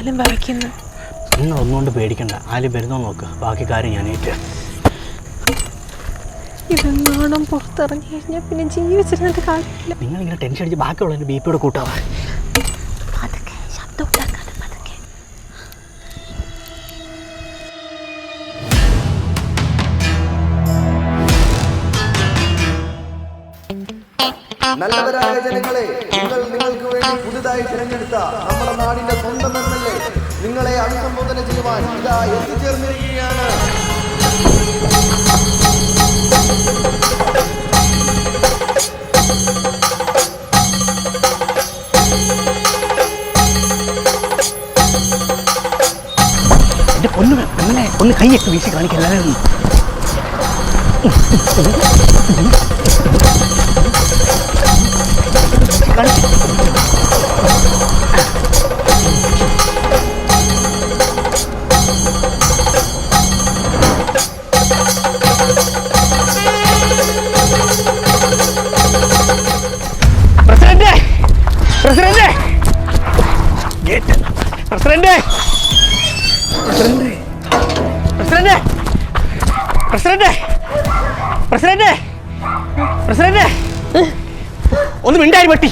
കാലം വരയ്ക്കുന്നു നിങ്ങൾ ഒന്നുകൊണ്ട് പേടിക്കണ്ട. ആൽ വരുന്നോ നോക്ക്. ബാക്കി കാര്യം ഞാൻ ഏറ്റ. ഇതെങ്ങാണം പുറത്തിറങ്ങി കഴിഞ്ഞാൽ പിന്നെ ജീവിച്ചിരുന്നിട്ട് കാര്യമില്ല നിങ്ങളിങ്ങനെ ടെൻഷൻ അടിച്ച് ബാക്കിയുള്ളതിന്റെ ബി പിയുടെ കൂട്ടാവാ? നല്ലവരായ ജനങ്ങളെ നിങ്ങൾ നിങ്ങൾക്ക് വേണ്ടി പുതുതായി തിരഞ്ഞെടുത്ത നമ്മുടെ നാടിന്റെ സ്വന്തം എം എൽ എ നിങ്ങളെ അഭിസംബോധന ചെയ്യുവാൻ ഇതാ എത്തിച്ചേർന്നിരിക്കുകയാണ്. ഒന്ന് കൈയൊക്കെ വീശി കാണിക്കല്ലായിരുന്നു പ്രസിഡന്റ് പ്രസിഡന്റ് പ്രസിഡന്റ് ഒന്ന് മിണ്ടായി പട്ടി.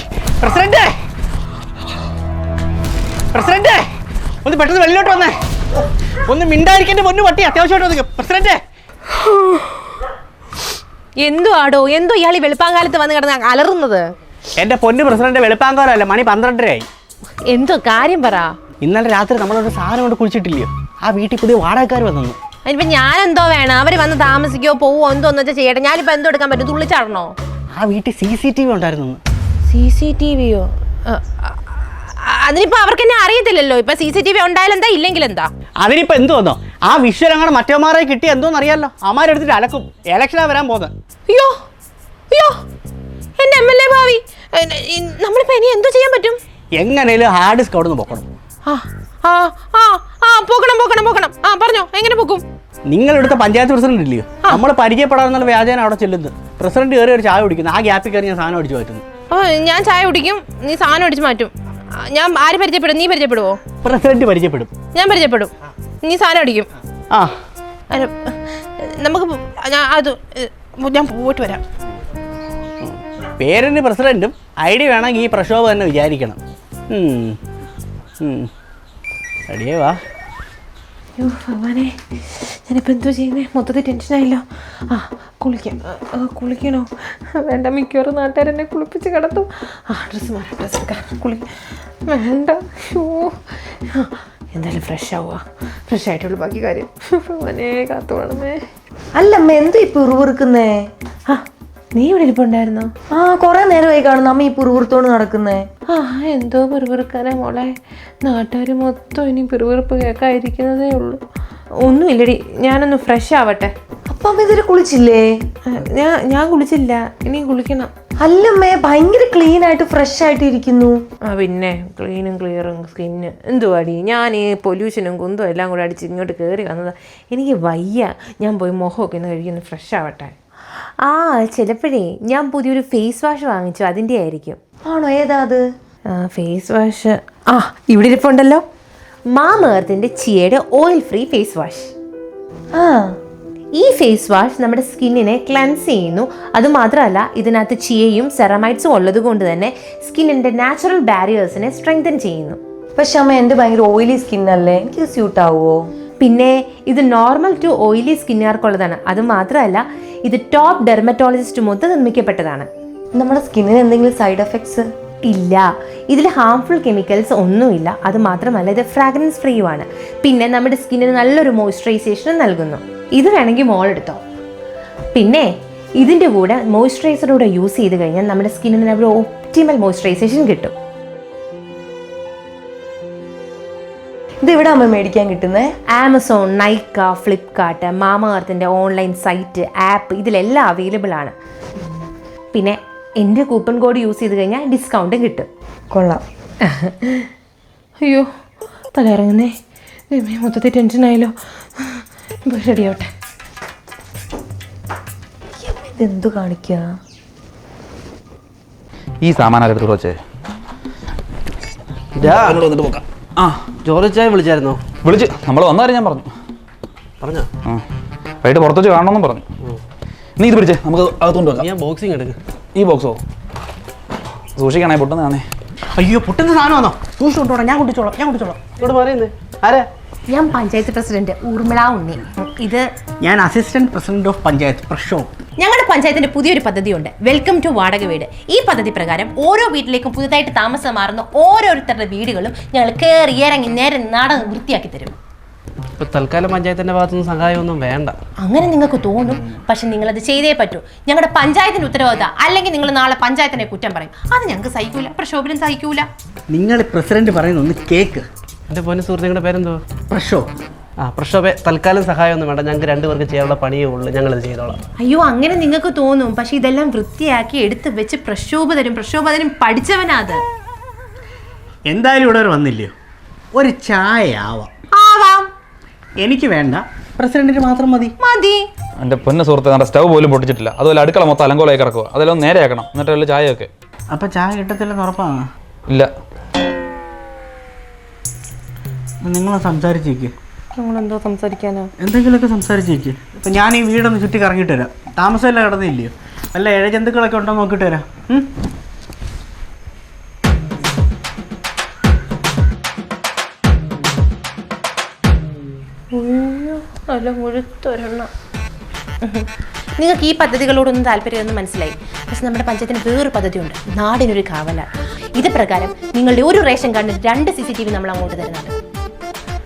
ഒന്ന് പെട്ടെന്ന് വെള്ളിലോട്ട് വന്നേ. ഒന്ന് മിണ്ടായിരിക്കേണ്ട പൊന്നു പട്ടി അത്യാവശ്യമായിട്ട് വന്നു പ്രസിഡന്റ് എന്തോ ആടോ എന്തോ ഇയാൾ ഈ വെളുപ്പാങ്കാലത്ത് വന്ന് കിടന്ന് അലറുന്നത്? എന്റെ പൊന്നു പ്രസിഡന്റ് വെളുപ്പാങ്കാലല്ല മണി പന്ത്രണ്ടരയായി. എന്തോ കാര്യം പറ. ഇന്നലെ രാത്രി നമ്മളൊരു സാധനം കൊണ്ട് കുളിച്ചിട്ടില്ലയോ? ആ വീട്ടിൽ പുതിയ വാടകക്കാർ വന്നു. അതിപ്പോ ഞാൻ എന്തോ വേണം? അവർ വന്ന് താമസിക്കോ പോവോ എന്തോ എന്ന് വെച്ചാൽ ചെയ്യട്ടെ. ഞാനിപ്പോ എന്തോ എടുക്കാൻ പറ്റും? തുള്ളിച്ചാടണോ? ആ വീട്ടിൽ സി സി ടി വി ഉണ്ടായിരുന്നു സി സി ടി വിയോ? അതിനിപ്പോ അവർക്ക് എന്നെ അറിയത്തില്ലല്ലോ. ഇപ്പൊ സി സി ടി വി ഉണ്ടായാലും എന്താ ഇല്ലെങ്കിൽ എന്താ അതിനിപ്പോ എന്ത് വന്നോ? ആ വിഷ്വൽ അങ്ങനെ മറ്റേമാരെ കിട്ടി എന്തോന്ന് അറിയാലോ അമാരെടുത്തിട്ട് അലക്കും. ഇലക്ഷനാ വരാൻ പോകുന്നത്. അയ്യോ അയ്യോ. എന്റെ എം എൽ എ ഭാവി. നമ്മളിപ്പോ ഇനി എന്തോ ചെയ്യാൻ പറ്റും? എങ്ങനെയും ഹാർഡ് ഡിസ്ക് അവിടെ നിന്ന് പൊക്കണം. ആ ആ ആ ആ പോക്കണം പോക്കണം പോക്കണം. ആ പറഞ്ഞോ എങ്ങനെ പോക്കും? നിങ്ങളെടുത്ത പഞ്ചായത്ത് പ്രസിഡന്റ് ഇല്ലയോ? നമ്മൾ പരിചയപ്പെടാന്നുള്ള വ്യാജന അവിടെ ചെല്ലുന്നത്. പ്രസിഡന്റ് കയറി ഒരു ചായ കുടിക്കുന്നു. ആ ഗ്യാപ്പിൽ കയറി ഞാൻ സാധനം അടിച്ചു മാറ്റുന്നു. ഞാൻ ചായ കുടിക്കും. നീ സാധനം അടിച്ചു മാറ്റും. ഞാൻ ആര് പരിചയപ്പെടും? നീ പരിചയപ്പെടുവോ? പ്രസിഡന്റ് പരിചയപ്പെടും. ഞാൻ പരിചയപ്പെടും. നീ സാധനം അടിക്കും. ആ. അല്ല, നമുക്ക് ഞാൻ അത് ഞാൻ പോയിട്ട് വരാം. പേരിന് പ്രസിഡന്റും ഐ ഡി വേണമെങ്കിൽ ഈ പ്രക്ഷോഭം തന്നെ വിചാരിക്കണം. ഉം. ഉം. റെഡിയേ വാ. അയ്യോ ഭഗവാനെ. ഞാനിപ്പോൾ എന്തോ ചെയ്യുന്നത് മൊത്തത്തിൽ ടെൻഷനായില്ലോ ആ കുളിക്കാം. കുളിക്കണോ? വേണ്ട മിക്കവാറും നാട്ടുകാരെന്നെ കുളിപ്പിച്ച് കിടത്തും. ആ ഡ്രസ്സ് മാറാം ഡ്രസ്സ് എടുക്കാം. കുളി വേണ്ട. ഷൂ ആ, എന്തായാലും ഫ്രഷ് ആവുക. ഫ്രഷ് ആയിട്ടുള്ളൂ ബാക്കി കാര്യം. ഭഗവാനെ കാത്തു വേണമേ അല്ലമ്മ എന്തോ ഈ പിറുപിറുക്കുന്നേ? ആ നീ ഇവിടെ ഇരിപ്പുണ്ടായിരുന്നോ? ആ കൊറേ നേരമായി കാണുന്നു. അമ്മ ഈ പിറുപിറുത്തോണ്ട് നടക്കുന്നേ. ആ എന്തോ പിറുപിറുക്കാനാ മോളെ. നാട്ടുകാർ മൊത്തം ഇനി പിറുപിറുപ്പ് കേൾക്കാതിരിക്കുന്നതേ ഉള്ളൂ. ഒന്നുമില്ലടി ഞാനൊന്ന് ഫ്രഷ് ആവട്ടെ. അപ്പൊ അമ്മ ഇതിൽ കുളിച്ചില്ലേ? ഞാൻ ഞാൻ കുളിച്ചില്ല. ഇനി കുളിക്കണം. അല്ലമ്മേ ഭയങ്കര ക്ലീൻ ആയിട്ട് ഫ്രഷ് ആയിട്ട് ഇരിക്കുന്നു. ആ പിന്നെ ക്ലീനും ക്ലിയറും സ്കിന്ന് എന്തുവാടി? ഞാൻ ഈ പൊല്യൂഷനും കുന്തും എല്ലാം കൂടെ അടിച്ച് ഇങ്ങോട്ട് കയറി വന്നത്. എനിക്ക് വയ്യ. ഞാൻ പോയി മുഖമൊക്കെ ഒന്ന് കഴിക്കുന്നു ഫ്രഷ് ആവട്ടെ. ആ ചിലപ്പോഴേ ഞാൻ പുതിയൊരു ഫേസ് വാഷ് വാങ്ങിച്ചു. അതിന്റെ ആയിരിക്കും. ആണോ? ഏതാ അത്? ഫേസ് വാഷ് ആ ഇവിടെ ഇരിപ്പുണ്ടല്ലോ. മാമേർത്തിന്റെ ചിയയുടെ ഓയിൽ ഫ്രീ ഫേസ് വാഷ് ആ. ഈ ഫേസ് വാഷ് നമ്മുടെ സ്കിന്നിനെ ക്ലൻസ് ചെയ്യുന്നു. അതുമാത്രമല്ല ഇതിനകത്ത് ചിയയും സെറമൈറ്റ്സും ഉള്ളത് കൊണ്ട് തന്നെ സ്കിന്നിന്റെ നാച്ചുറൽ ബാരിയേഴ്സിനെ സ്ട്രെങ്തൻ ചെയ്യുന്നു. പക്ഷെ അമ്മ എന്റെ ഭയങ്കര ഓയിലി സ്കിന്നല്ലേ എനിക്ക് സ്യൂട്ട് ആവുമോ പിന്നെ ഇത് നോർമൽ ടു ഓയിലി സ്കിന്നുകാർക്കുള്ളതാണ് അത് മാത്രമല്ല ഇത് ടോപ്പ് ഡെർമറ്റോളജിസ്റ്റ് മൊത്തം നിർമ്മിക്കപ്പെട്ടതാണ്. നമ്മുടെ സ്കിന്നിന് എന്തെങ്കിലും സൈഡ് എഫക്ട്സ് ഇല്ല. ഇതിൽ ഹാംഫുൾ കെമിക്കൽസ് ഒന്നുമില്ല. അത് മാത്രമല്ല ഇത് ഫ്രാഗ്രൻസ് ഫ്രീയുമാണ് പിന്നെ നമ്മുടെ സ്കിന്നിന് നല്ലൊരു മോയ്സ്ചറൈസേഷനും നൽകുന്നു. ഇത് വേണമെങ്കിൽ മോളെടുത്തോ പിന്നെ ഇതിന്റെ കൂടെ മോയ്സ്ചറൈസറൂടെ യൂസ് ചെയ്ത് കഴിഞ്ഞാൽ നമ്മുടെ സ്കിന്നിന് ഒരു ഒപ്റ്റിമൽ മോയ്സ്ചറൈസേഷൻ കിട്ടും. ഇത് ഇവിടെ നമ്മൾ മേടിക്കാൻ കിട്ടുന്നത് ആമസോൺ നൈക്ക ഫ്ലിപ്കാർട്ട് മാമാർത്തിന്റെ ഓൺലൈൻ സൈറ്റ് ആപ്പ് ഇതിലെല്ലാം അവൈലബിൾ ആണ്. പിന്നെ എന്റെ കൂപ്പൺ കോഡ് യൂസ് ചെയ്ത് കഴിഞ്ഞാൽ ഡിസ്കൗണ്ടും കിട്ടും. കൊള്ളാം. അയ്യോ തലയിറങ്ങുന്നേ മൊത്തത്തിൽ ടെൻഷനായല്ലോ റെഡിയാവട്ടെ ഇതെന്തു കാണിക്കുക ഈ സാമാനം എടുത്ത് വച്ചേ. ഇതാ അങ്ങോട്ട് വന്നിട്ട് നോക്കാം. ആ ജോർജ് ചായ വിളിച്ചായിരുന്നോ? വിളിച്ച്. നമ്മൾ വന്നാലും ഞാൻ പറഞ്ഞു. പറഞ്ഞോ? ആ വൈകിട്ട് പുറത്ത് വെച്ച് കാണണമെന്നും പറഞ്ഞു നീ ഇത് പിടിച്ചേ നമുക്ക് അകത്തുകൊണ്ട് വെക്കാം ഞാൻ ബോക്സിങ് എടുക്ക്. ഈ ബോക്സോ സൂക്ഷിക്കണേ പൊട്ടുന്നതാണേ അയ്യോ പൊട്ടുന്ന സാധനമാണോ? സൂക്ഷിച്ചോട്ടോ ഞാൻ കുട്ടിച്ചോളാം ഞാൻ കുട്ടിച്ചോളാം ഇവിടെ പറയുന്നേ ആരെ? ഞാൻ പഞ്ചായത്ത് പ്രസിഡന്റ് ഊർമിള ഉണ്ണി. ഇത് ഞാൻ അസിസ്റ്റന്റ് പ്രസിഡന്റ് ഓഫ് പഞ്ചായത്ത് പ്രഷോ ഞങ്ങളുടെ പഞ്ചായത്തിന്റെ പുതിയൊരു പദ്ധതിയുണ്ട്. വെൽക്കം ടു വാടക വീട്. ഈ പദ്ധതി പ്രകാരം ഓരോ വീട്ടിലേക്കും പുതുതായിട്ട് താമസം മാറുന്ന ഓരോരുത്തരുടെ വീടുകളും ഞങ്ങൾ കയറി ഇറങ്ങി നേരെ നട വൃത്തിയാക്കി തരും. ഇപ്പൊ തൽക്കാലം പഞ്ചായത്തിന്റെ ഭാഗത്തുനിന്ന് സഹായമൊന്നും വേണ്ട. അങ്ങനെ നിങ്ങൾക്ക് തോന്നും പക്ഷെ നിങ്ങൾ അത് ചെയ്തേ പറ്റൂ. ഞങ്ങളുടെ പഞ്ചായത്തിന്റെ ഉത്തരവാദിത്ത അല്ലെങ്കിൽ നിങ്ങൾ നാളെ പഞ്ചായത്തിനെ കുറ്റം പറയും. അത് ഞങ്ങൾക്ക് സഹിക്കൂല പ്രക്ഷോഭനം സഹിക്കൂല. നിങ്ങൾ പ്രസിഡന്റ് പറയുന്ന ഒന്ന് കേക്ക്. എന്റെ പൊന്നു സുഹൃത്തുക്കളുടെ പേരെന്തോ? പ്രഷോ. ആ പ്രഷോഭെ തൽക്കാലം സഹായമൊന്നും വേണ്ട. ഞങ്ങൾക്ക് രണ്ടുപേർക്ക് ചെയ്യാനുള്ള പണിയേ ഉള്ളൂ. ഞങ്ങൾ ഞങ്ങളത് ചെയ്തോളാം. അയ്യോ അങ്ങനെ നിങ്ങൾക്ക് തോന്നും. പക്ഷെ ഇതെല്ലാം വൃത്തിയാക്കി എടുത്ത് വെച്ച് പ്രക്ഷോഭ തരും. പ്രക്ഷോഭ തരും. പഠിച്ചവനാ അത്. എന്തായാലും ഇവിടെ ഒരു വന്നില്ലയോ? ഒരു ചായ ആവാം. ആവാം. എനിക്ക് വേണ്ട. പ്രസിഡന്റിന് മാത്രം മതി. മതി. എന്റെ പൊന്ന സുഹൃത്തെ നമ്മുടെ സ്റ്റവ് പോലും പൊട്ടിച്ചിട്ടില്ല. അതുപോലെ അടുക്കള മൊത്തം അലങ്കോളായി കിടക്കുക അതെല്ലാം നേരെയാക്കണം എന്നിട്ട് ചായയൊക്കെ. അപ്പൊ ചായ കിട്ടത്തില്ലെന്ന് ഉറപ്പാണ്? ഇല്ല. നിങ്ങൾ സംസാരിച്ചേക്ക് നമ്മളെന്തോ സംസാരിക്കാനോ? എന്തെങ്കിലുമൊക്കെ സംസാരിച്ചേക്ക് ഇപ്പം ഞാൻ ഈ വീടൊന്ന് ചുറ്റി കറങ്ങിയിട്ട് വരാം. താമസമല്ല കിടന്നില്ലയോ? അല്ല ഇഴജന്തുക്കളൊക്കെ ഉണ്ടോ നോക്കിയിട്ട് വരാം. ഉം? നല്ല മുഴുത്തൊരെണ്ണം. നിങ്ങൾക്ക് ഈ പദ്ധതികളോടൊന്നും താല്പര്യമൊന്നും മനസ്സിലായി. പക്ഷെ നമ്മുടെ പഞ്ചായത്തിന് വേറൊരു പദ്ധതിയുണ്ട്. നാടിനൊരു കാവല. ഇത് പ്രകാരം നിങ്ങളുടെ ഒരു റേഷൻ കാർഡിന് രണ്ട് സി സി ടി വി നമ്മൾ അങ്ങോട്ട് തരുന്നുണ്ട്.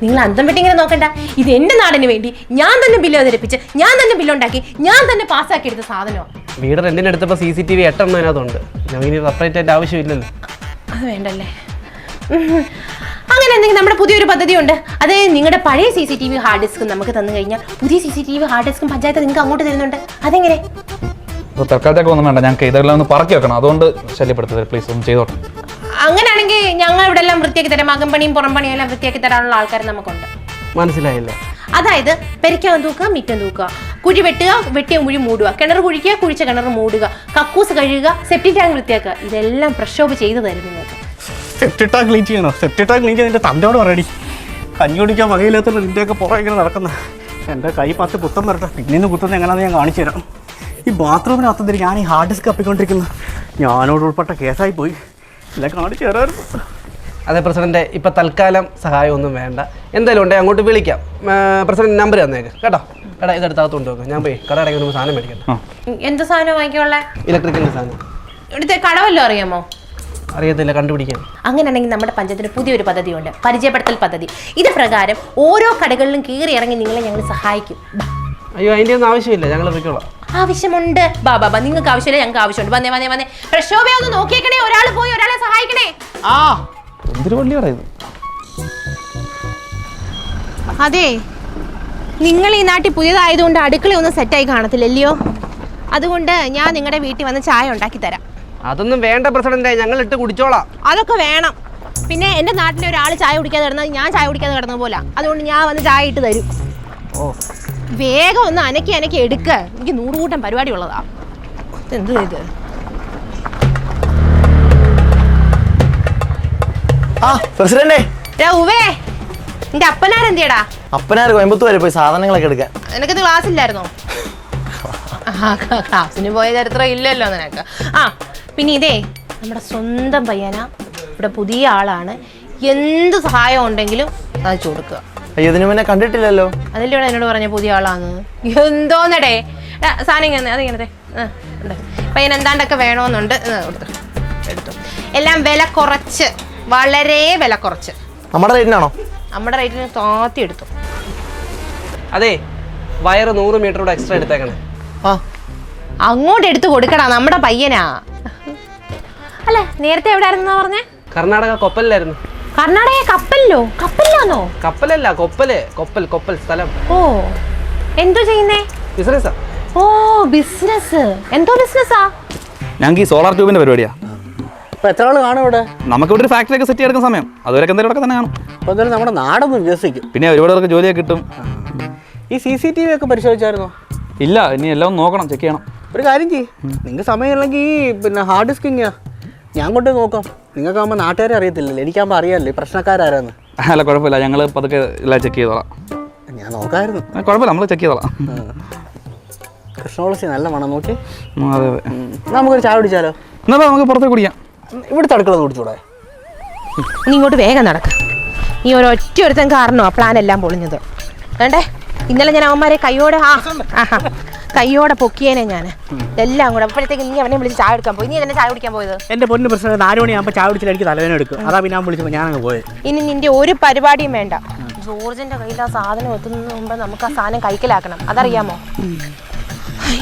നിങ്ങൾ അന്തം വിട്ട് ഇങ്ങനെ നോക്കണ്ട. ഇത് എന്റെ നാടിന് വേണ്ടി ഞാൻ തന്നെ ബില്ല് അവതരിപ്പിച്ച് ഞാൻ തന്നെ ബില്ലുണ്ടാക്കി ഞാൻ തന്നെ പാസ്സാക്കി എടുത്ത സാധനമാണ് വീട് റെന്റിന് എടുത്തപ്പോൾ സി സി ടി വി എട്ടെണ്ണം അതിനകത്തുണ്ട്. ഞങ്ങൾ ഇനി സെപ്പറേറ്റ് ആയിട്ട് ആവശ്യമില്ലല്ലോ. അത് വേണ്ടല്ലേ? ഉം. അങ്ങനെ എന്തെങ്കിലും നമ്മുടെ പുതിയൊരു പദ്ധതി ഉണ്ട് അത് നിങ്ങളുടെ പഴയ C C T V hard disk നമുക്ക് തന്നു കഴിഞ്ഞാൽ പുതിയ C C T V hard ഡിസ്കും panchayat നിങ്ങൾക്ക് അങ്ങോട്ട് തരുന്നുണ്ട്. അതെങ്ങനെ? അപ്പോൾ തൽക്കാലത്തേക്ക് ഒന്നും വേണ്ട. ഞാൻ ഇതെല്ലാം ഒന്ന് പറക്കി വെക്കണം. അതുകൊണ്ട് ശല്യപ്പെടുത്തരുത്. പ്ലീസ് ഒന്ന് ചെയ്തോട്ടെ. അങ്ങനെയാണെങ്കിൽ ഞങ്ങൾ ഇവിടെ എല്ലാം വൃത്തിയാക്കി തരാം. അകമ്പണിയും പുറംപണിയും എല്ലാം വൃത്തിയാക്കി തരാനുള്ള ആൾക്കാർ നമുക്കുണ്ട്. മനസ്സിലായില്ല. അതായത് പെരിക്കാൻ തൂക്കുക മിറ്റം തൂക്കുക. കുഴി വെട്ടുക വെട്ടിയ കുഴി മൂടുക. കിണർ കുഴിക്കുക കുഴിച്ച കിണർ മൂടുക. കക്കൂസ് കഴുകുക സെപ്റ്റിക് ടാങ്ക് വൃത്തിയാക്കുക. ഇതെല്ലാം പ്രക്ഷോഭ ചെയ്തു തരും നിങ്ങൾക്ക്. സെപ്റ്റിട്ടാ ക്ലീൻ ചെയ്യണോ? സെപ്റ്റിട്ടാ ക്ലീൻ ചെയ്ത് തന്തയോട് പറയടി കഞ്ഞി കുടിക്കാൻ വകയില്ലാത്ത പുറം ഇങ്ങനെ നടക്കുന്ന. എന്റെ കൈ പത്ത് കുത്തം വരട്ടെ. പിന്നെ ഇന്ന് കുത്തുന്നത് എങ്ങനെയാണെന്ന് ഞാൻ കാണിച്ചു തരാം. ഈ ബാത്റൂമിനകത്തുനിന്ന് ഞാൻ ഈ ഹാർഡ് ഡിസ്ക് അപ്പിക്കൊണ്ടിരിക്കുന്നു ഞാനോട് ഉൾപ്പെട്ട കേസായി പോയി. അതെ പ്രസിഡന്റ് ഇപ്പൊ തൽക്കാലം സഹായമൊന്നും വേണ്ട. എന്തായാലും ഉണ്ടെങ്കിൽ അങ്ങോട്ട് വിളിക്കാം. പ്രസിഡന്റ് നമ്പർ തന്നേക്ക്. കേട്ടോ? എടാ ഇതെടുത്ത് അകത്ത് കൊണ്ടുവെക്കാം ഞാൻ പോയി കട അടയ്ക്കുന്ന സാധനം മേടിക്കട്ടെ. എന്താ സാധനം വാങ്ങിക്കോളെ ഇലക്ട്രിക്കലിന്റെ സാധനം. ഇവിടുത്തെ കടവല്ലോ അറിയാമോ? അറിയത്തില്ല കണ്ടുപിടിക്കാം. അങ്ങനെയാണെങ്കിൽ നമ്മുടെ പഞ്ചായത്തിന് പുതിയൊരു പദ്ധതിയുണ്ട്. പരിചയപ്പെടുത്തൽ പദ്ധതി. ഇത് പ്രകാരം ഓരോ കടകളിലും കീറി ഇറങ്ങി നിങ്ങളെ ഞങ്ങൾ സഹായിക്കും. അയ്യോ അതിന്റെ ഒന്നും ആവശ്യമില്ല. ഞങ്ങൾ പോയിക്കോളാം. ആവശ്യമുണ്ട്. ബാ ബാ ബാ നിങ്ങൾക്ക് ആവശ്യമില്ല ഞങ്ങൾക്ക് ആവശ്യമുണ്ട്. വന്നേ വന്നേ വന്നേ. പ്രശോഭയെ ഒന്ന് നോക്കിയേക്കണേ ഒരാൾ പോയി ഒരാളെ സഹായിക്കണേ. ആ. എന്തൊരു വള്ളിയാടാ ഇത് അതെ. നിങ്ങൾ ഈ നാട്ടിൽ പുതിയതായതുകൊണ്ട് അടുക്കളയൊന്നും സെറ്റായി കാണത്തില്ലല്ലയോ? അതുകൊണ്ട് ഞാൻ നിങ്ങളുടെ വീട്ടിൽ വന്ന് ചായ ഉണ്ടാക്കി തരാം. അതൊന്നും വേണ്ട പ്രസിഡന്റ്. ഞങ്ങൾ ഇട്ട് കുടിച്ചോളാം. അതൊക്കെ വേണം. പിന്നെ എന്റെ നാട്ടിലെ ഒരാൾ ചായ കുടിക്കാതെ കിടന്നത് ഞാൻ ചായ കുടിക്കാതെ കിടന്ന പോലെ. അതുകൊണ്ട് ഞാൻ വന്ന് ചായ ഇട്ട് തരും. ഓ. വേഗം ഒന്ന് അനക്കി അനക്കി എടുക്ക. എനിക്ക് നൂറുകൂട്ടം പരിപാടി ഉള്ളതാ എന്ത് ഇത്? ആ പ്രസിഡന്റേ. രഘുവേ നിന്റെ അപ്പനാരെന്തിയടാ അപ്പനാർ കോയമ്പത്തൂർ വരെ പോയി സാധനങ്ങളൊക്കെ എടുക്കാൻ. നിനക്കിത് ക്ലാസ് ഇല്ലായിരുന്നോ? ആ, ക്ലാസ്സിന് പോയ ചരിത്രം ഇല്ലല്ലോ നിനക്ക്. ആ പിന്നെ ഇതേ നമ്മുടെ സ്വന്തം പയ്യനാ. ഇവിടെ പുതിയ ആളാണ്. എന്ത് സഹായം ഉണ്ടെങ്കിലും അത് കൊടുക്കുക അയ്യോ ഇതിനു മുന്നേ കണ്ടിട്ടില്ലല്ലോ. അതല്ലേ ഇവിടെ എന്നോട് പറഞ്ഞ പുതിയ ആളാന്ന്. എന്തോന്നടേ. സാധനം ഇങ്ങനെ അതിങ്ങനെ പയ്യൻ എന്താണ്ടൊക്കെ വേണമെന്നുണ്ട് കൊടുത്തു. എടുത്തു. എല്ലാം വില കുറച്ച്. വളരെ വില കുറച്ച്. നമ്മുടെ റേറ്റിനാണോ? നമ്മുടെ റേറ്റിന് താത്തി എടുത്തു. അതെ വയറ് നൂറ് മീറ്റർ കൂടെ എക്സ്ട്രാ എടുത്തേക്കണേ. ആ. അങ്ങോട്ട് എടുത്തു കൊടുക്കടാ നമ്മുടെ പയ്യനാ. അല്ല നേരത്തെ എവിടെ ആയിരുന്നു പറഞ്ഞേ? കർണാടക കൊപ്പലിലായിരുന്നു. കർണാടക കപ്പലിലോ? കപ്പലിലാന്നോ? കപ്പലല്ല കൊപ്പൽ. കൊപ്പൽ കൊപ്പൽ സ്ഥലം. ഓ എന്തോ ചെയ്യുന്നേ? ബിസിനസ്സാ. ഓ ബിസിനസ് എന്തോ ബിസിനസ്സാ? ഞങ്ങൾക്ക് ഈ സോളാർ ട്യൂബിന്റെ പരിപാടിയാ. അപ്പൊ എത്ര ആൾ കാണും ഇവിടെ നമുക്ക് ഇവിടെ ഒരു ഫാക്ടറി ഒക്കെ സെറ്റ് ചെയ്തെടുക്കുന്ന സമയം. അതുവരെയൊക്കെ എന്തെങ്കിലും തന്നെ കാണും. അപ്പൊ എന്തായാലും നമ്മുടെ നാടൊന്ന് വികസിക്കും പിന്നെ ഒരുപാട് പേർക്ക് ജോലിയൊക്കെ കിട്ടും. ഈ സി സി ടി വി ഒക്കെ പരിശോധിച്ചായിരുന്നോ? ഇല്ല ഇനി എല്ലാം നോക്കണം ചെക്ക് ചെയ്യണം. ഒരു കാര്യം ചെയ്യ്. നിങ്ങൾക്ക് സമയമില്ലെങ്കിൽ പിന്നെ ഹാർഡ് ഡിസ്ക് ഇങ്ങനെയാ ഞാൻ കൊണ്ട് നോക്കാം. നിങ്ങൾക്കാകുമ്പോൾ നാട്ടുകാരെ അറിയത്തില്ലല്ലോ. എനിക്കാകുമ്പോൾ അറിയാമല്ലേ ഈ പ്രശ്നക്കാരാരാന്ന്. അല്ല കുഴപ്പമില്ല. ഞങ്ങൾ പതുക്കെ എല്ലാം ചെക്ക് ചെയ്തോളാം. ഞാൻ നോക്കായിരുന്നു. ആ, കുഴപ്പമില്ല. നമ്മൾ ചെക്ക് ചെയ്തോളാം. കൃഷ്ണോളസി നല്ല മണം നോക്കി. ഉം, അതെ അതെ. നമുക്കൊരു ചായ കുടിച്ചാലോ? എന്നാൽ നമുക്ക് പുറത്തേക്ക് കുടിക്കാം. ഇവിടുത്തെ അടുക്കള കുടിച്ചൂടെ നീ ഇങ്ങോട്ട് വേഗം നടക്ക. നീ ഒരൊറ്റ ഒരുത്തൻ കാരണോ ആ പ്ലാൻ എല്ലാം പൊളിഞ്ഞത്. വേണ്ടേ? ഇന്നലെ ഞാൻ അവന്മാരെ കയ്യോടെ ആ ആഹാ കയ്യോടെ പൊക്കിയേനെ ഞാൻ എല്ലാം കൂടെ. അപ്പോഴത്തേക്ക് നീ അവനെ വിളിച്ച് ചായ എടുക്കാൻ പോയി. നീ എന്നെ ചായ കുടിക്കാൻ പോയത്? എന്റെ പൊന്നു പ്രശ്നം നാല് മണിയാകുമ്പോൾ ചായ കുടിച്ചാൽ എനിക്ക് തലവേന എടുക്കും. അതാ പിന്നെ ഞാൻ അങ്ങ് പോയത് ഇനി നിന്റെ ഒരു പരിപാടിയും വേണ്ട. ജോർജിന്റെ കയ്യിൽ ആ സാധനം എത്തുന്നതിന് മുമ്പ് നമുക്ക് ആ സാധനം കൈക്കലാക്കണം. അതറിയാമോ?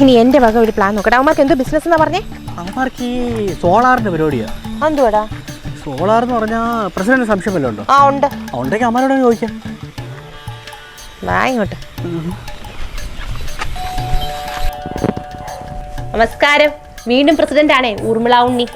ഇനി എന്റെ വക ഒരു പ്ലാൻ നോക്കട്ടെ. അവന്മാർക്ക് എന്തോ ബിസിനസ് എന്നാ പറഞ്ഞേ? അവന്മാർക്ക് ഈ സോളാറിന്റെ പരിപാടിയാ. എന്തുവാടാ? സോളാർ എന്ന് പറഞ്ഞാ പ്രസിഡന്റ് സംശയം വല്ലതും ഉണ്ടോ? ആ ഉണ്ട്. ഉണ്ടെങ്കിൽ അമ്മയോട് ചോദിക്കാം. വാ ഇങ്ങോട്ട്. നമസ്കാരം. വീണ്ടും പ്രസിഡന്റ് ആണേ ഊർമിള ഉണ്ണി.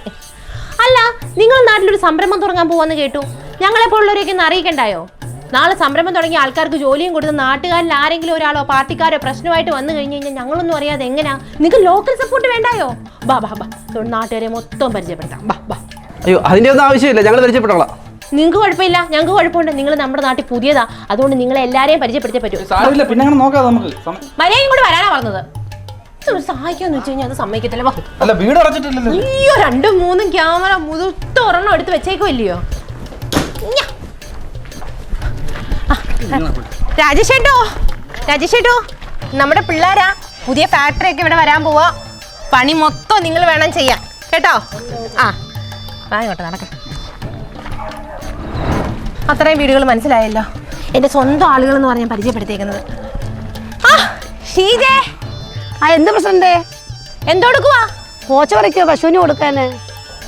അല്ല നിങ്ങൾ നാട്ടിലൊരു സംരംഭം തുടങ്ങാൻ പോവാന്ന് കേട്ടു. ഞങ്ങളെ പോലുള്ളവരെയൊക്കെ ഒന്ന് അറിയിക്കണ്ടായോ? നാളെ സംരംഭം തുടങ്ങിയ ആൾക്കാർക്ക് ജോലിയും കൊടുത്ത് നാട്ടുകാരിൽ ആരെങ്കിലും ഒരാളോ പാർട്ടിക്കാരോ പ്രശ്നമായിട്ട് വന്നു കഴിഞ്ഞു കഴിഞ്ഞാൽ ഞങ്ങളൊന്നും അറിയാതെ എങ്ങനെയാ നിങ്ങൾക്ക് ലോക്കൽ സപ്പോർട്ട് വേണ്ടായോ? ബാ ബാ ബാ. നാട്ടുകാരെ മൊത്തം പരിചയപ്പെടുത്താം. ബാ ബാ. അയ്യോ അതിന്റെ ഒന്നും ആവശ്യമില്ല. ഞങ്ങൾ പരിചയപ്പെട്ടോളാം. നിങ്ങൾക്ക് കുഴപ്പമില്ല. ഞങ്ങൾക്ക് കുഴപ്പമുണ്ട്. നിങ്ങൾ നമ്മുടെ നാട്ടിൽ പുതിയതാ. അതുകൊണ്ട് നിങ്ങളെ എല്ലാവരെയും പരിചയപ്പെടുത്തേ പറ്റൂ. മര്യാദയും കൂടെ വരാനാ പറഞ്ഞത്. ഒരു സഹായിക്കാന്ന് വെച്ച് കഴിഞ്ഞാൽ അത് സമ്മതിക്കത്തില്ല. വാ. അല്ല വീട് അടച്ചിട്ടില്ലല്ലോ. അയ്യോ രണ്ടും മൂന്നും ക്യാമറ മുതുത്ത ഒരെണ്ണം എടുത്ത് വെച്ചേക്കുമല്ലയോ ഞ. ആ, രാജേഷേട്ടോ രാജേഷേട്ടോ നമ്മുടെ പിള്ളേരാ. പുതിയ ഫാക്ടറി ഒക്കെ ഇവിടെ വരാൻ പോവാ. പണി മൊത്തം നിങ്ങൾ വേണം ചെയ്യാൻ. കേട്ടോ? ആ. ഇങ്ങോട്ട് നടക്ക. അത്രയും വീടുകൾ മനസ്സിലായല്ലോ. എന്റെ സ്വന്തം ആളുകൾ എന്ന് പറഞ്ഞ് ഞാൻ പരിചയപ്പെടുത്തിയേക്കുന്നത്. ആ ഷീജേ. ആ എന്ത് പ്രശ്നണ്ടേ എന്തോടുക്കുവാ കോച്ച പറിക്കോ പശുവിന് കൊടുക്കാന്?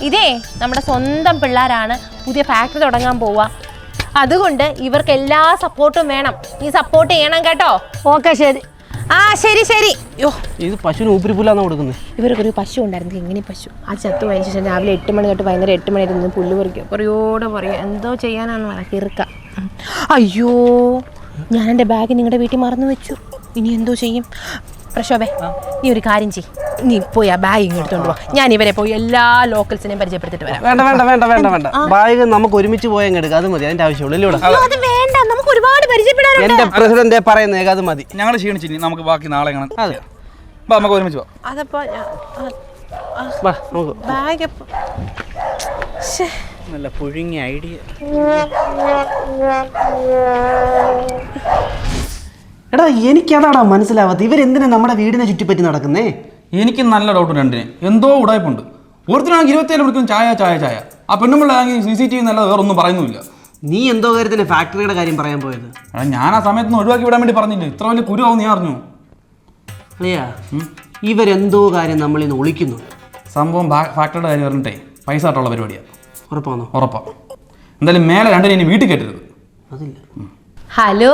ഇതേ നമ്മുടെ സ്വന്തം പിള്ളേരാണ് പുതിയ ഫാക്ടറി തുടങ്ങാൻ പോവാ അതുകൊണ്ട് ഇവർക്ക് എല്ലാ സപ്പോർട്ടും വേണം. നീ സപ്പോർട്ട് ചെയ്യണം കേട്ടോ. ഓക്കെ ശരി. ആ ശരി ശരി. യോ ഇത് പശുവിന് ഊപ്പിരിപ്പുല്ലാന്ന് കൊടുക്കുന്നത് ഇവർക്കൊരു പശു ഉണ്ടായിരുന്നു എങ്ങനെ പശു. ആ ചത്തു പോയതിനു ശേഷം രാവിലെ എട്ട് മണി തൊട്ട് വൈകുന്നേരം എട്ട് മണി വരെ നിന്ന് പുല്ല് പറിക്കുക പറയോടെ പറയുക എന്തോ ചെയ്യാനാണെന്ന് പറയാം കിറുക്ക. അയ്യോ ഞാൻ എന്റെ ബാഗ് നിങ്ങളുടെ വീട്ടിൽ മറന്നു വെച്ചു. ഇനി എന്തോ ചെയ്യും? പ്രശോഭേ നീ ഒരു കാര്യം ചെയ് നീ പോയി ആ ബാഗ് ഇങ്ങ് എടുത്തോണ്ട് പോ ഞാൻ ഇവരെ പോയി എല്ലാ ലോക്കൽസിനെയും പരിചയപ്പെടുത്തിട്ട് വരാം. വേണ്ട വേണ്ട വേണ്ട വേണ്ട വേണ്ട. ബാഗ് നമുക്ക് ഒരുമിച്ച് പോയി അങ്ങ് എടുക്കാം. അത് മതി അതിന്റെ ആവശ്യമുള്ളൂ. അത് വേണ്ട. നമുക്ക് ഒരുപാട് പരിചയപ്പെടാനുണ്ട്. എന്റെ പ്രസിഡന്റ് പറയുന്നത് അത് മതി. ഞങ്ങൾ ക്ഷീണിച്ചിനി നമുക്ക് ബാക്കി നാളെ കാണാം അതെ. നമുക്ക് ഒരുമിച്ച് പോവാം. അതപ്പോ വാ നമുക്ക് ബാഗ് നല്ല പുഴുങ്ങിയ ഐഡിയ. എടാ എനിക്കതാടാ മനസ്സിലാവാത്ത. ഇവരെന്തിനാ നമ്മുടെ വീടിനെ ചുറ്റിപ്പറ്റി നടക്കുന്നേ? എനിക്ക് നല്ല ഡൗട്ട് രണ്ടിന്. എന്തോ ഉടായ്പുണ്ട്. ഒരുത്തിനാണെങ്കിൽ ഇരുപത്തേഴ് മണിക്കൂർ ചായ ചായ ചായ. ആ പെണ്ണുമ്പിള്ളാണെങ്കിൽ സി സി ടി വി എന്നല്ലാതെ വേറെ ഒന്നും പറയുന്നില്ല നീ എന്തോ കാര്യത്തിന് ഫാക്ടറിയുടെ കാര്യം പറയാൻ പോയത്? എടാ ഞാൻ ആ സമയത്ത് ഒന്ന് ഒഴിവാക്കി വിടാൻ വേണ്ടി പറഞ്ഞില്ലേ? ഇത്ര വലിയ കുരുവാവും നീ അറിഞ്ഞു? അളിയാ ഇവരെന്തോ കാര്യം നമ്മളിന്ന് ഒളിക്കുന്നുണ്ട് ഒളിക്കുന്നു. സംഭവം ബാ- ഫാക്ടറിയുടെ കാര്യം പറഞ്ഞിട്ടേ പൈസ ആയിട്ടുള്ള പരിപാടിയാണ് ഉറപ്പാണോ? ഉറപ്പാണ് എന്തായാലും മേലെ രണ്ടിനെ ഇനി വീട്ടിൽ കയറ്റരുത്. അതില്ല. ഹലോ?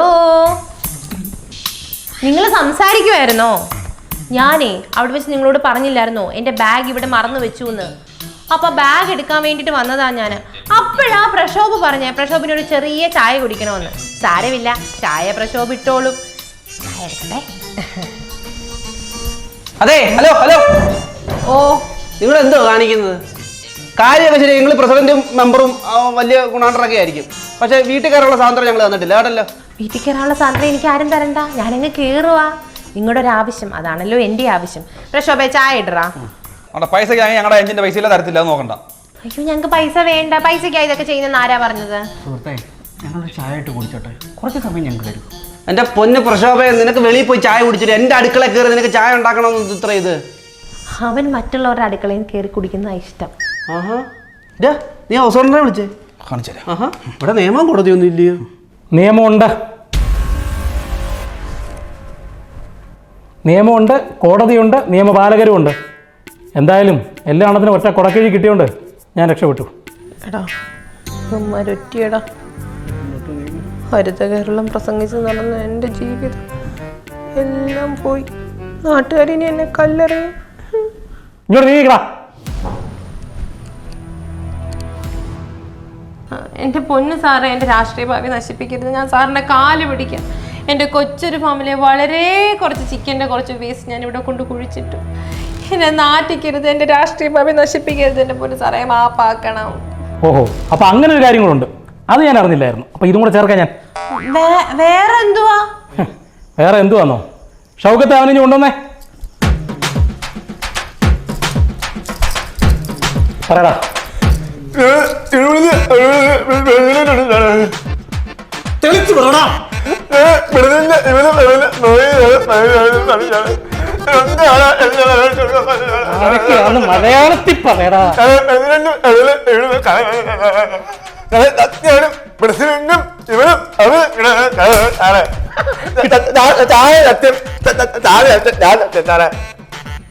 നിങ്ങൾ സംസാരിക്കുമായിരുന്നോ ഞാനേ അവിടെ വെച്ച് നിങ്ങളോട് പറഞ്ഞില്ലായിരുന്നോ? എന്റെ ബാഗ് ഇവിടെ മറന്നു വെച്ചു എന്ന് അപ്പൊ ബാഗ് എടുക്കാൻ വേണ്ടിട്ട് വന്നതാ ഞാൻ അപ്പോഴാ പ്രക്ഷോഭ് പറഞ്ഞേ പ്രക്ഷോഭിനോട് ചെറിയ ചായ കുടിക്കണമെന്ന് സാരമില്ല ചായ പ്രക്ഷോഭ് ഇട്ടോളും. ചായ എടുക്കട്ടെ? അതെ ഹലോ ഹലോ. ഓ. നിങ്ങൾ എന്തോ കാണിക്കുന്നത്? കാര്യമൊക്കെ ശരി നിങ്ങൾ പ്രസിഡന്റും മെമ്പറും വലിയ ഗുണാണ്ടറൊക്കെ ആയിരിക്കും. പക്ഷേ വീട്ടുകാരുള്ള സ്വാതന്ത്ര്യം ഞങ്ങൾ തന്നിട്ടില്ല കേട്ടല്ലോ. വീട്ടിൽ കയറാനുള്ള സാധനം എനിക്ക് ആരും തരണ്ട. ഞാനങ്ങ് കയറുവാ നിങ്ങളുടെ ഒരു ആവശ്യം അതാണല്ലോ എന്റെ ആവശ്യം. പ്രശോഭ ചായ ഇടറാ. അവിടെ പൈസയ്ക്ക് ഞങ്ങളുടെ എഞ്ചിന്റെ പൈസ ഇല്ല തരത്തില്ല അത് നോക്കണ്ട. അയ്യോ ഞങ്ങൾക്ക് പൈസ വേണ്ട. പൈസക്കായി ഇതൊക്കെ ചെയ്യുന്ന ആരാ പറഞ്ഞത്? സുഹൃത്തെ ഞങ്ങളൊരു ചായ ഇട്ട് കുടിച്ചോട്ടെ. കുറച്ച് സമയം ഞങ്ങൾക്ക് തരും. എന്റെ പൊന്ന് പ്രശോഭയെ നിനക്ക് വെളിയിൽ പോയി ചായ കുടിച്ചിട്ട് എന്റെ അടുക്കള കയറി നിനക്ക് ചായ ഉണ്ടാക്കണമെന്ന് ഇത്ര ഇത്? അവൻ മറ്റുള്ളവരുടെ അടുക്കളയിൽ കയറി കുടിക്കുന്ന ഇഷ്ടം. ആഹാ. ഡാ, നീ ഹൗസ് ഓണറെ വിളിച്ചേ. കാണിച്ചു തരാം ആഹാ. ഇവിടെ നിയമം കോടതിയൊന്നും ഇല്ലയോ നിയമമുണ്ട്. നിയമമുണ്ട് കോടതിയുണ്ട് നിയമപാലകരുമുണ്ട്. എന്തായാലും എല്ലാ അണത്തിനും ഒറ്റ കൊടക്കിഴി കിട്ടിയോണ്ട് ഞാൻ രക്ഷപ്പെട്ടു. എടാ മരൊറ്റിയടാ ഹരിത കേരളം പ്രസംഗിച്ച് നടന്ന എന്റെ ജീവിതം എല്ലാം പോയി. നാട്ടുകാരിനി എന്നെ കല്ലെറിയും. ഇങ്ങോട്ട് നീക്കടാ എന്റെ പൊന്ന് സാറേ എന്റെ രാഷ്ട്രീയ ഭാവി നശിപ്പിക്കരുത്. ഞാൻ സാറിന്റെ കാൽ പിടിക്കാം. എന്റെ കൊച്ചൊരു ഫാമിലെ വളരെ കുറച്ച് ചിക്കന്റെ കുറച്ച് വേസ്റ്റ് ഞാൻ ഇവിടെ കൊണ്ട് കുഴിച്ചിട്ടു. എന്നെ നാട്ടിക്കരുത് എന്റെ രാഷ്ട്രീയ ഭാവി നശിപ്പിക്കരുത് എന്റെ പോലും സാറേ മാപ്പാക്കണം. ഓഹോ അപ്പൊ അങ്ങനെ ഒരു കാര്യം കൂടെ അത് ഞാൻ അറിഞ്ഞില്ലായിരുന്നു. അപ്പൊ ഇതും കൂടെ ചേർക്കാൻ ഞാൻ. വേറെ എന്തുവാ? വേറെ എന്തുവാന്നോ? ഷൗക്കത്ത് അവനെ കൊണ്ടുവന്നേ. പറയടാ. തെളിച്ചു പറയടാ ആരൊക്കെയാണ് മലയാളത്തിൽ ഇവരും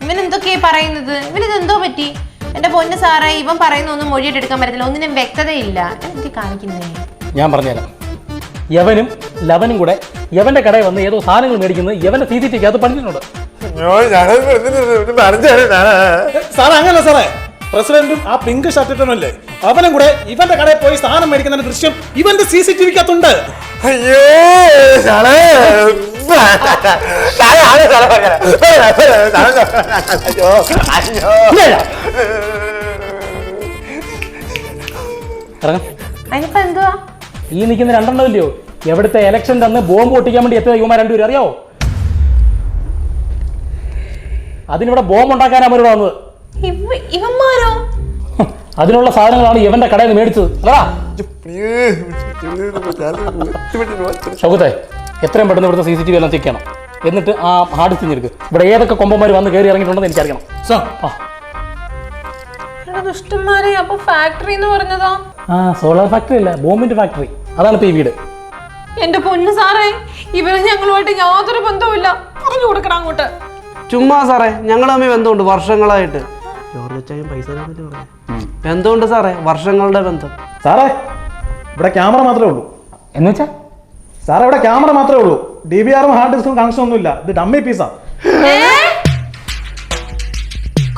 ഇവൻ എന്തൊക്കെയാ പറയുന്നത് ഇവനിത് എന്തോ പറ്റി എന്റെ പൊന്ന് സാറേ ഇവൻ പറയുന്ന ഒന്നും മൊഴിയിട്ട് എടുക്കാൻ പറ്റത്തില്ല ഒന്നിനും വ്യക്തതയില്ല എനിക്ക് കാണിക്കുന്നേ ഞാൻ പറഞ്ഞുതരാം യവനും ലവനും കൂടെ യവന്റെ കടയിൽ വന്ന് ഏതോ സാധനങ്ങൾ മേടിക്കുന്നത് യവന്റെ സി സി ടി അത് പഠിച്ചിട്ടുണ്ട് സാറേ അങ്ങനല്ല സാറേ. പ്രസിഡന്റും ആ പിങ്ക് ഷർട്ട് ഇട്ടണല്ലേ അവനും കൂടെ ഇവന്റെ കടയിൽ പോയി സാധനം മേടിക്കുന്ന ദൃശ്യം ഇവന്റെ സി സി ടി വിക്കകത്തുണ്ട്. അയ്യോ സാറേ ഈ നിൽക്കുന്ന രണ്ടെണ്ണം ഇല്ലയോ? എവിടുത്തെ ഇലക്ഷൻ തന്ന് ബോംബ് പൊട്ടിക്കാൻ വേണ്ടി എത്തിയ യുവമാർ രണ്ടുപേരും അറിയോ അതിനിവിടെ ബോംബ് ഉണ്ടാക്കാനാ അവരോട് വന്നത്. ഇവ ഇവന്മാരോ? അതിനുള്ള സാധനങ്ങളാണ് ഇവന്റെ കടയിൽ നിന്ന് മേടിച്ചത്. ഷൗക്കത്തെ എത്രയും പെട്ടെന്ന് ഇവിടുത്തെ സി സി ടി വി എല്ലാം ചെക്ക് ചെയ്യണം. എന്നിട്ട് ആ ഹാർഡ് തിരിഞ്ഞെടുക്ക് ഇവിടെ ഏതൊക്കെ കൊമ്പന്മാർ വന്ന് കയറി ഇറങ്ങിയിട്ടുണ്ടെന്ന് എനിക്കറിയണം സാർ ആ. ദുഷ്ടന്മാരെ അപ്പൊ ഫാക്ടറി എന്ന് പറഞ്ഞതോ? ആ സോളാർ ഫാക്ടറി അല്ല ബോംബിന്റെ ഫാക്ടറി അതാണ് ഇപ്പൊ ഈ വീട്. എന്റെ പൊന്നു സാറേ ഇവർ ഞങ്ങളുമായിട്ട് യാതൊരു ബന്ധവുമില്ല. പറഞ്ഞു കൊടുക്കണം അങ്ങോട്ട്. ചുമ്മാ സാറേ ഞങ്ങൾ തമ്മിൽ ബന്ധമുണ്ട് വർഷങ്ങളായിട്ട്. പൈസ? ബന്ധമുണ്ട് സാറേ വർഷങ്ങളുടെ ബന്ധം. സാറേ ഇവിടെ ക്യാമറ മാത്രമേ ഉള്ളൂ. എന്ന് വെച്ചാ? സാറേ ഇവിടെ ക്യാമറ മാത്രമേ ഉള്ളൂ. ഡി ബി ആറും ഹാർഡ് ഡിസ്കും കണക്ഷൻ ഒന്നുമില്ല. ഇത് ഡമ്മി പീസാ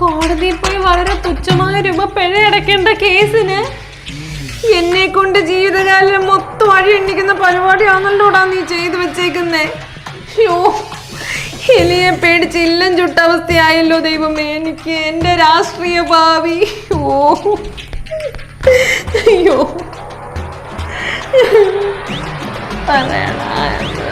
കോടതിയിൽ പോയി വളരെ തുച്ഛമായ രൂപ പിഴ അടയ്ക്കേണ്ട കേസിന് എന്നെ കൊണ്ട് ജീവിതകാലം മൊത്തം വാഴ എണ്ണിക്കുന്ന പരിപാടിയാണല്ലോ നീ ചെയ്തു വെച്ചേക്കുന്നേ. എലിയെ പേടിച്ച് ഇല്ലം ചുട്ട അവസ്ഥയായല്ലോ ദൈവമേ എനിക്ക് എന്റെ രാഷ്ട്രീയ ഭാവി. ഓ അയ്യോ. പറയണ അയ്യോ